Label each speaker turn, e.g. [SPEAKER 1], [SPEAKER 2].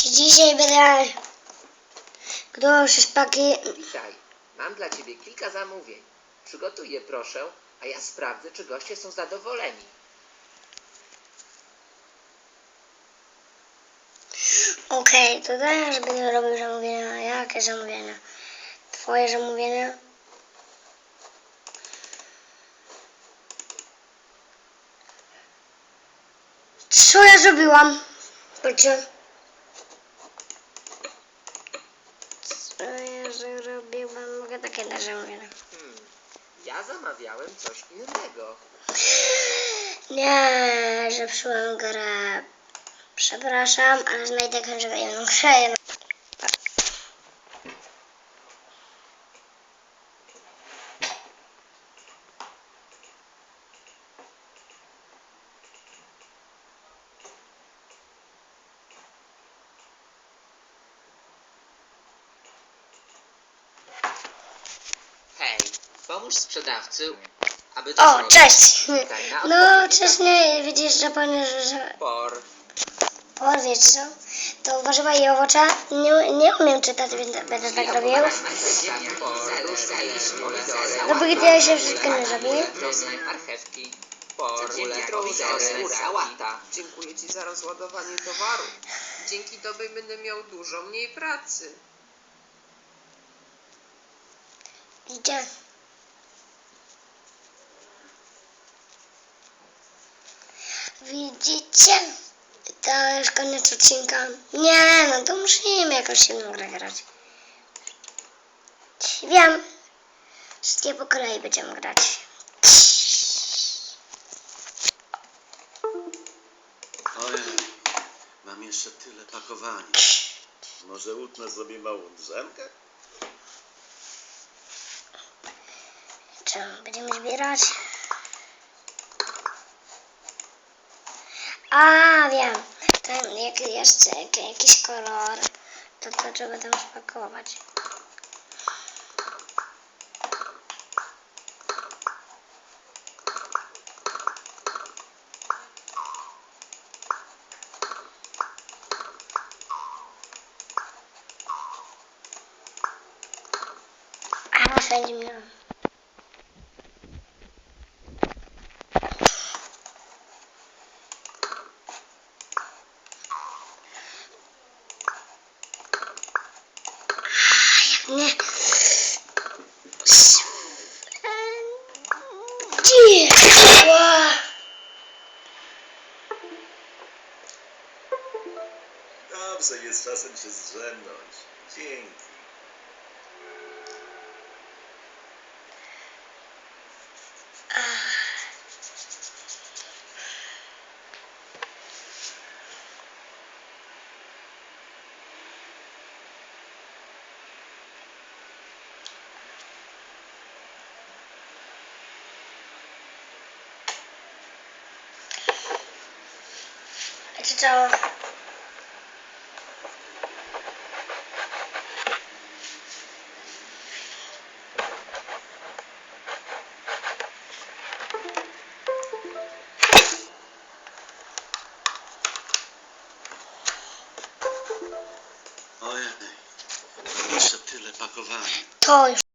[SPEAKER 1] Dzisiaj będę się szpaki.
[SPEAKER 2] Witaj. Mam dla ciebie kilka zamówień. Przygotuj je proszę, a ja sprawdzę, czy goście są zadowoleni.
[SPEAKER 1] Okej, to teraz będę robił zamówienia. Jakie zamówienia? Twoje zamówienia? Co ja zrobiłam? Patrzcie. Ja zrobiłam? Mogę takie na zamówienia.
[SPEAKER 2] Hmm. Ja zamawiałem coś innego.
[SPEAKER 1] Nie, że przyłam grę. Przepraszam, ale znajdę każdego jedną grę.
[SPEAKER 2] Pomóż sprzedawcy, aby to
[SPEAKER 1] O,
[SPEAKER 2] zrobił.
[SPEAKER 1] cześć!
[SPEAKER 2] Na
[SPEAKER 1] No,
[SPEAKER 2] odpowiedzi
[SPEAKER 1] cześć, nie, widzisz, że pan, że, że
[SPEAKER 2] Por.
[SPEAKER 1] powiesz co? To warzywa i owoce. Nie, nie umiem czytać, więc będę tak robił.
[SPEAKER 2] Por. Różki, pomidory.
[SPEAKER 1] Dopóki ja się wszystko nie zrobię.
[SPEAKER 2] Drobne marchewki. Por. Pomidory. Sałata.
[SPEAKER 3] Dziękuję Ci za rozładowanie towaru. Dzięki Tobie będę miał dużo mniej pracy.
[SPEAKER 1] Widzicie? Widzicie? To już koniec odcinka. Nie, no to musimy jakoś inną grę grać. Wiem. Wszystkie po kolei będziemy grać.
[SPEAKER 4] Ojej, mam jeszcze tyle pakowania. Może utnę sobie małą drzemkę?
[SPEAKER 1] Co, będziemy zbierać? A, wiem. Ten, jak jeszcze jak, jakiś kolor, to to trzeba tam spakować. A, wszędzie miałam. Nie.
[SPEAKER 4] Dobrze, jest czasem się zdrzemnąć. Dzięki.
[SPEAKER 1] Co?
[SPEAKER 4] Ojej, mam jeszcze tyle pakowania.
[SPEAKER 1] To już